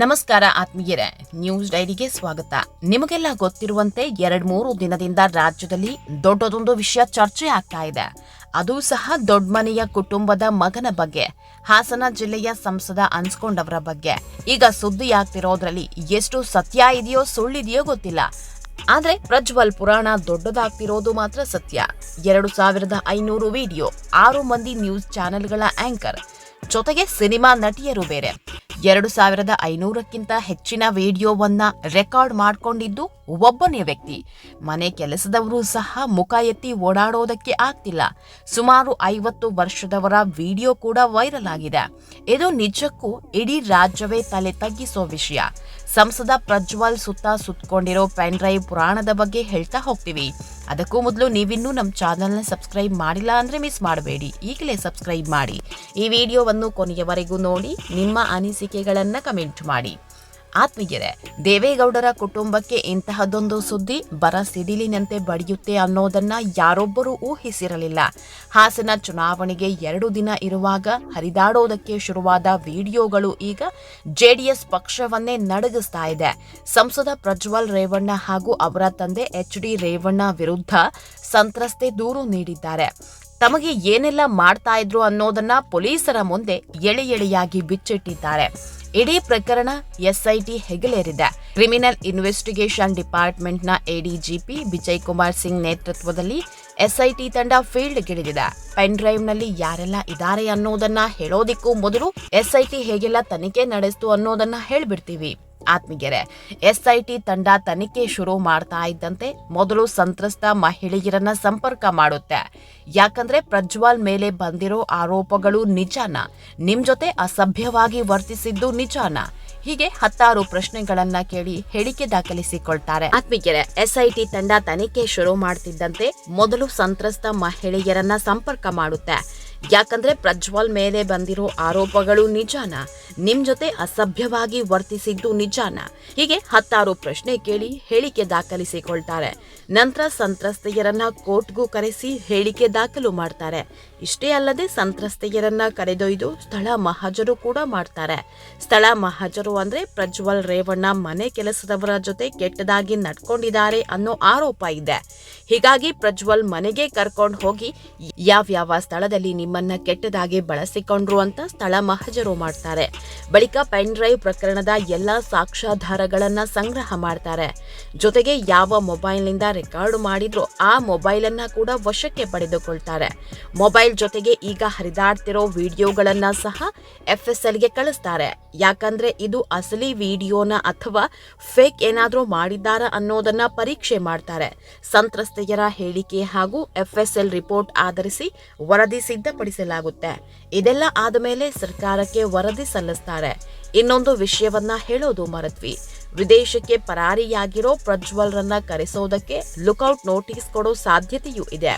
ನಮಸ್ಕಾರ ಆತ್ಮೀಯರೇ, ನ್ಯೂಸ್ ಡೈರಿಗೆ ಸ್ವಾಗತ. ನಿಮಗೆಲ್ಲ ಗೊತ್ತಿರುವಂತೆ ಎರಡ್ ಮೂರು ದಿನದಿಂದ ರಾಜ್ಯದಲ್ಲಿ ದೊಡ್ಡದೊಂದು ವಿಷಯ ಚರ್ಚೆ ಆಗ್ತಾ ಇದೆ. ಅದು ಸಹ ದೊಡ್ಡ ಮನೆಯ ಕುಟುಂಬದ ಮಗನ ಬಗ್ಗೆ, ಹಾಸನ ಜಿಲ್ಲೆಯ ಸಂಸದ ಅನ್ಸ್ಕೊಂಡವರ ಬಗ್ಗೆ. ಈಗ ಸುದ್ದಿ ಆಗ್ತಿರೋದ್ರಲ್ಲಿ ಎಷ್ಟು ಸತ್ಯ ಇದೆಯೋ ಸುಳ್ಳಿದೆಯೋ ಗೊತ್ತಿಲ್ಲ. ಆದ್ರೆ ಪ್ರಜ್ವಲ್ ಪುರಾಣ ದೊಡ್ಡದಾಗ್ತಿರೋದು ಮಾತ್ರ ಸತ್ಯ. ಎರಡು ಸಾವಿರದ ಐನೂರು ವಿಡಿಯೋ, ಆರು ಮಂದಿ ನ್ಯೂಸ್ ಚಾನೆಲ್ಗಳ ಆಂಕರ್, ಜೊತೆಗೆ ಸಿನಿಮಾ ನಟಿಯರು ಬೇರೆ. ಎರಡು ಸಾವಿರದ ಐನೂರಕ್ಕಿಂತ ಹೆಚ್ಚಿನ ವಿಡಿಯೋವನ್ನ ರೆಕಾರ್ಡ್ ಮಾಡಿಕೊಂಡಿದ್ದು ಒಬ್ಬನೇ ವ್ಯಕ್ತಿ. ಮನೆ ಕೆಲಸದವರು ಸಹ ಮುಖ ಎತ್ತಿ ಓಡಾಡೋದಕ್ಕೆ ಆಗ್ತಿಲ್ಲ. ಸುಮಾರು ಐವತ್ತು ವರ್ಷದವರ ವಿಡಿಯೋ ಕೂಡ ವೈರಲ್ ಆಗಿದೆ. ಇದು ನಿಜಕ್ಕೂ ಇಡೀ ರಾಜ್ಯವೇ ತಲೆ ತಗ್ಗಿಸೋ ವಿಷಯ. ಸಂಸದ ಪ್ರಜ್ವಲ್ ಸುತ್ತ ಸುತ್ತಕೊಂಡಿರೋ ಪೆನ್ ಡ್ರೈವ್ ಪುರಾಣದ ಬಗ್ಗೆ ಹೇಳ್ತಾ ಹೋಗ್ತೀವಿ. ಅದಕ್ಕೂ ಮೊದಲು ನೀವಿನ್ನೂ ನಮ್ಮ ಚಾನಲ್ನ ಸಬ್ಸ್ಕ್ರೈಬ್ ಮಾಡಿಲ್ಲ ಅಂದರೆ ಮಿಸ್ ಮಾಡಬೇಡಿ. ಈಗಲೇ ಸಬ್ಸ್ಕ್ರೈಬ್ ಮಾಡಿ. ಈ ವಿಡಿಯೋವನ್ನು ಕೊನೆಯವರೆಗೂ ನೋಡಿ, ನಿಮ್ಮ ಅನಿಸಿಕೆಗಳನ್ನು ಕಮೆಂಟ್ ಮಾಡಿ. ಆತ್ಮೀಯರೇ, ದೇವೇಗೌಡರ ಕುಟುಂಬಕ್ಕೆ ಇಂತಹದೊಂದು ಸುದ್ದಿ ಬರ ಸಿಡಿಲಿನಂತೆ ಬಡಿಯುತ್ತೆ ಅನ್ನೋದನ್ನ ಯಾರೊಬ್ಬರೂ ಊಹಿಸಿರಲಿಲ್ಲ. ಹಾಸನ ಚುನಾವಣೆಗೆ ಎರಡು ದಿನ ಇರುವಾಗ ಹರಿದಾಡೋದಕ್ಕೆ ಶುರುವಾದ ವಿಡಿಯೋಗಳು ಈಗ ಜೆಡಿಎಸ್ ಪಕ್ಷವನ್ನೇ ನಡಗಿಸ್ತಾ ಇದೆ. ಸಂಸದ ಪ್ರಜ್ವಲ್ ರೇವಣ್ಣ ಹಾಗೂ ಅವರ ತಂದೆ ಎಚ್ ಡಿ ರೇವಣ್ಣ ವಿರುದ್ಧ ಸಂತ್ರಸ್ತೆ ದೂರು ನೀಡಿದ್ದಾರೆ. ತಮಗೆ ಏನೆಲ್ಲ ಮಾಡ್ತಾ ಇದ್ರು ಅನ್ನೋದನ್ನ ಪೊಲೀಸರ ಮುಂದೆ ಎಳೆ ಎಳೆಯಾಗಿ ಬಿಚ್ಚಿಟ್ಟಿದ್ದಾರೆ. ಇಡೀ ಪ್ರಕರಣ ಎಸ್ಐಟಿ ಹೆಗಲೇರಿದೆ. ಕ್ರಿಮಿನಲ್ ಇನ್ವೆಸ್ಟಿಗೇಷನ್ ಡಿಪಾರ್ಟ್ಮೆಂಟ್ನ ಎಡಿಜಿಪಿ ವಿಜಯ್ ಕುಮಾರ್ ಸಿಂಗ್ ನೇತೃತ್ವದಲ್ಲಿ ಎಸ್ಐಟಿ ತಂಡ ಫೀಲ್ಡ್ಗಿಳಿದಿದೆ. ಪೆನ್ ಡ್ರೈವ್ನಲ್ಲಿ ಯಾರೆಲ್ಲ ಇದ್ದಾರೆ ಅನ್ನೋದನ್ನ ಹೇಳೋದಿಕ್ಕೂ ಮೊದಲು ಎಸ್ಐಟಿ ಹೇಗೆಲ್ಲ ತನಿಖೆ ನಡೆಸ್ತು ಅನ್ನೋದನ್ನ ಹೇಳ್ಬಿಡ್ತೀವಿ. ಆತ್ಮೀಯರೇ, ಎಸ್ಐಟಿ ತಂಡ ತನಿಖೆ ಶುರು ಮಾಡ್ತಾ ಇದ್ದಂತೆ ಮೊದಲು ಸಂತ್ರಸ್ತ ಮಹಿಳೆಯರನ್ನ ಸಂಪರ್ಕ ಮಾಡುತ್ತೆ. ಯಾಕಂದ್ರೆ ಪ್ರಜ್ವಲ್ ಮೇಲೆ ಬಂದಿರೋ ಆರೋಪಗಳು ನಿಜಾನ, ನಿಮ್ ಜೊತೆ ಅಸಭ್ಯವಾಗಿ ವರ್ತಿಸಿದ್ದು ನಿಜಾನ? ಹೀಗೆ ಹತ್ತಾರು ಪ್ರಶ್ನೆಗಳನ್ನ ಕೇಳಿ ಹೇಳಿಕೆ ದಾಖಲಿಸಿಕೊಳ್ತಾರೆ. ಆತ್ಮೀಯರೇ, ಎಸ್ಐಟಿ ತಂಡ ತನಿಖೆ ಶುರು ಮಾಡ್ತಿದ್ದಂತೆ ಮೊದಲು ಸಂತ್ರಸ್ತ ಮಹಿಳೆಯರನ್ನ ಸಂಪರ್ಕ ಮಾಡುತ್ತೆ. ಯಾಕಂದ್ರೆ ಪ್ರಜ್ವಲ್ ಮೇಲೆ ಬಂದಿರೋ ಆರೋಪಗಳು ನಿಜಾನ? ನಿಮ್ ಜೊತೆ ಅಸಭ್ಯವಾಗಿ ವರ್ತಿಸಿದ್ದು ನಿಜಾನ? ಹೀಗೆ ಹತ್ತಾರು ಪ್ರಶ್ನೆ ಕೇಳಿ ಹೇಳಿಕೆ ದಾಖಲಿಸಿಕೊಳ್ತಾರೆ. ನಂತರ ಸಂತ್ರಸ್ತೆಯರನ್ನ ಕೋರ್ಟ್ಗೂ ಕರೆಸಿ ಹೇಳಿಕೆ ದಾಖಲು ಮಾಡ್ತಾರೆ. ಇಷ್ಟೇ ಅಲ್ಲದೆ ಸಂತ್ರಸ್ತೆಯರನ್ನ ಕರೆದೊಯ್ದು ಸ್ಥಳ ಮಹಜರು ಕೂಡ ಮಾಡ್ತಾರೆ. ಸ್ಥಳ ಮಹಜರು ಅಂದ್ರೆ ಪ್ರಜ್ವಲ್ ರೇವಣ್ಣ ಮನೆ ಕೆಲಸದವರ ಜೊತೆ ಕೆಟ್ಟದಾಗಿ ನಡ್ಕೊಂಡಿದ್ದಾರೆ ಅನ್ನೋ ಆರೋಪ ಇದೆ. ಹೀಗಾಗಿ ಪ್ರಜ್ವಲ್ ಮನೆಗೆ ಕರ್ಕೊಂಡು ಹೋಗಿ ಯಾವ್ಯಾವ ಸ್ಥಳದಲ್ಲಿ ನಿಮ್ಮನ್ನ ಕೆಟ್ಟದಾಗಿ ಬಳಸಿಕೊಂಡ್ರು ಅಂತ ಸ್ಥಳ ಮಹಜರು ಮಾಡ್ತಾರೆ. ಬಳಿಕ ಪೆನ್ ಡ್ರೈವ್ ಪ್ರಕರಣದ ಎಲ್ಲ ಸಾಕ್ಷ್ಯಾಧಾರಗಳನ್ನ ಸಂಗ್ರಹ ಮಾಡ್ತಾರೆ. ಜೊತೆಗೆ ಯಾವ ಮೊಬೈಲ್ನಿಂದ ರೆಕಾರ್ಡ್ ಮಾಡಿದ್ರು ಆ ಮೊಬೈಲ್ ಅನ್ನ ಕೂಡ ವಶಕ್ಕೆ ಪಡೆದುಕೊಳ್ತಾರೆ. ಮೊಬೈಲ್ ಜೊತೆಗೆ ಈಗ ಹರಿದಾಡ್ತಿರೋ ವಿಡಿಯೋಗಳನ್ನ ಸಹ ಎಫ್ ಎಸ್ ಎಲ್ಗೆ ಕಳಿಸ್ತಾರೆ. ಯಾಕಂದ್ರೆ ಇದು ಅಸಲಿ ವಿಡಿಯೋನ ಅಥವಾ ಫೇಕ್ ಏನಾದ್ರೂ ಮಾಡಿದ್ದಾರ ಅನ್ನೋದನ್ನ ಪರೀಕ್ಷೆ ಮಾಡ್ತಾರೆ. ಸಂತ್ರಸ್ತೆಯರ ಹೇಳಿಕೆ ಹಾಗೂ ಎಫ್ ಎಸ್ ಎಲ್ ರಿಪೋರ್ಟ್ ಆಧರಿಸಿ ವರದಿ ಸಿದ್ಧಪಡಿಸಲಾಗುತ್ತೆ. ಇದೆಲ್ಲ ಆದ ಮೇಲೆ ಸರ್ಕಾರಕ್ಕೆ ವರದಿ ಸಲ್ಲಿಸ್ತಾರೆ. ಇನ್ನೊಂದು ವಿಷಯವನ್ನ ಹೇಳೋದು ಮರತ್ವಿ. ವಿದೇಶಕ್ಕೆ ಪರಾರಿಯಾಗಿರೋ ಪ್ರಜ್ವಲ್ರನ್ನ ಕರೆಸೋದಕ್ಕೆ ಲುಕೌಟ್ ನೋಟಿಸ್ ಕೊಡೋ ಸಾಧ್ಯತೆಯೂ ಇದೆ.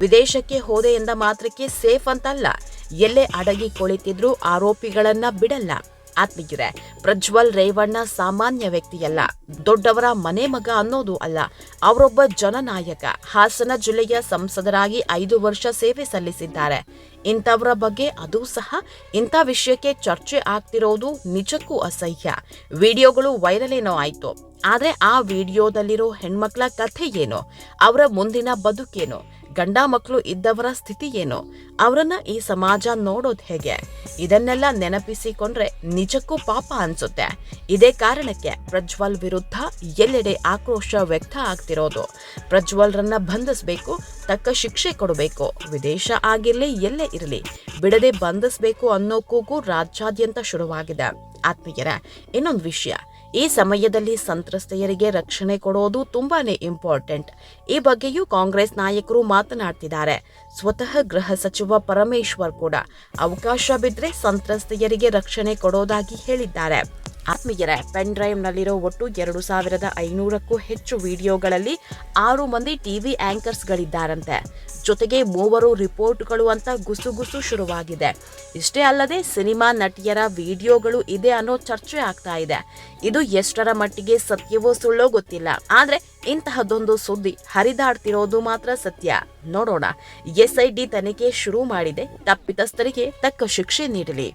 ವಿದೇಶಕ್ಕೆ ಹೋದೆ ಎಂದ ಮಾತ್ರಕ್ಕೆ ಸೇಫ್ ಅಂತಲ್ಲ. ಎಲ್ಲೇ ಅಡಗಿ ಕುಳಿತಿದ್ರೂ ಆರೋಪಿಗಳನ್ನ ಬಿಡಲ್ಲ. ಆತ್ಮೀಯರೇ, ಪ್ರಜ್ವಲ್ ರೇವಣ್ಣ ಸಾಮಾನ್ಯ ವ್ಯಕ್ತಿಯಲ್ಲ. ದೊಡ್ಡವರ ಮನೆ ಮಗ ಅನ್ನೋದು ಅಲ್ಲ. ಅವರೊಬ್ಬ ಜನನಾಯಕ. ಹಾಸನ ಜಿಲ್ಲೆಯ ಸಂಸದರಾಗಿ ಐದು ವರ್ಷ ಸೇವೆ ಸಲ್ಲಿಸಿದ್ದಾರೆ. ಇಂಥವರ ಬಗ್ಗೆ ಅದು ಸಹ ಇಂಥ ವಿಷಯಕ್ಕೆ ಚರ್ಚೆ ಆಗ್ತಿರೋದು ನಿಜಕ್ಕೂ ಅಸಹ್ಯ. ವಿಡಿಯೋಗಳು ವೈರಲ್ ಏನೋ ಆಯ್ತು. ಆದ್ರೆ ಆ ವಿಡಿಯೋದಲ್ಲಿರೋ ಹೆಣ್ಮಕ್ಳ ಕಥೆ ಏನು? ಅವರ ಮುಂದಿನ ಬದುಕೇನು? ಗಂಡ ಮಕ್ಕಳು ಇದ್ದವರ ಸ್ಥಿತಿ ಏನು? ಅವರನ್ನ ಈ ಸಮಾಜ ನೋಡೋದು ಹೇಗೆ? ಇದನ್ನೆಲ್ಲ ನೆನಪಿಸಿಕೊಂಡ್ರೆ ನಿಜಕ್ಕೂ ಪಾಪ ಅನ್ಸುತ್ತೆ. ಇದೇ ಕಾರಣಕ್ಕೆ ಪ್ರಜ್ವಲ್ ವಿರುದ್ಧ ಎಲ್ಲೆಡೆ ಆಕ್ರೋಶ ವ್ಯಕ್ತ ಆಗ್ತಿರೋದು. ಪ್ರಜ್ವಲ್ರನ್ನ ಬಂಧಿಸಬೇಕು, ತಕ್ಕ ಶಿಕ್ಷೆ ಕೊಡಬೇಕು. ವಿದೇಶ ಆಗಿರಲಿ, ಎಲ್ಲೇ ಇರಲಿ, ಬಿಡದೆ ಬಂಧಿಸಬೇಕು ಅನ್ನೋ ಕೂಗು ರಾಜ್ಯಾದ್ಯಂತ ಶುರುವಾಗಿದೆ. ಆತ್ಮೀಯರ, ಇನ್ನೊಂದು ವಿಷಯ. ಈ ಸಮಯದಲ್ಲಿ ಸಂತ್ರಸ್ತೆಯರಿಗೆ ರಕ್ಷಣೆ ಕೊಡೋದು ತುಂಬಾನೇ ಇಂಪಾರ್ಟೆಂಟ್. ಈ ಬಗ್ಗೆಯೂ ಕಾಂಗ್ರೆಸ್ ನಾಯಕರು ಮಾತನಾಡ್ತಿದ್ದಾರೆ. ಸ್ವತಃ ಗೃಹ ಸಚಿವ ಪರಮೇಶ್ವರ್ ಕೂಡ. ಅವಕಾಶ ಬಿದ್ದರೆ ಸಂತ್ರಸ್ತೆಯರಿಗೆ ರಕ್ಷಣೆ ಕೊಡೋದಾಗಿ ಹೇಳಿದ್ದಾರೆ. ಆತ್ಮೀಯರೇ, ಪೆನ್ ಡ್ರೈವ್ನಲ್ಲಿರೋ ಒಟ್ಟು ಎರಡು ಸಾವಿರದ ಐನೂರಕ್ಕೂ ಹೆಚ್ಚು ವಿಡಿಯೋಗಳಲ್ಲಿ ಆರು ಮಂದಿ ಟಿವಿ ಆ್ಯಂಕರ್ಸ್ಗಳಿದ್ದಾರಂತೆ ಜೊತೆಗೆ ಮೂವರು ರಿಪೋರ್ಟ್ಗಳು ಅಂತ ಗುಸುಗುಸು ಶುರುವಾಗಿದೆ. ಇಷ್ಟೇ ಅಲ್ಲದೆ ಸಿನಿಮಾ ನಟಿಯರ ವಿಡಿಯೋಗಳು ಇದೆ ಅನ್ನೋ ಚರ್ಚೆ ಆಗ್ತಾ ಇದೆ. ಇದು ಎಷ್ಟರ ಮಟ್ಟಿಗೆ ಸತ್ಯವೋ ಸುಳ್ಳೋ ಗೊತ್ತಿಲ್ಲ. ಆದ್ರೆ ಇಂತಹದೊಂದು ಸುದ್ದಿ ಹರಿದಾಡ್ತಿರೋದು ಮಾತ್ರ ಸತ್ಯ. ನೋಡೋಣ. ಎಸ್ಐಡಿ ತನಿಖೆ ಶುರು ಮಾಡಿದೆ. ತಪ್ಪಿತಸ್ಥರಿಗೆ ತಕ್ಕ ಶಿಕ್ಷೆ ನೀಡಲಿ.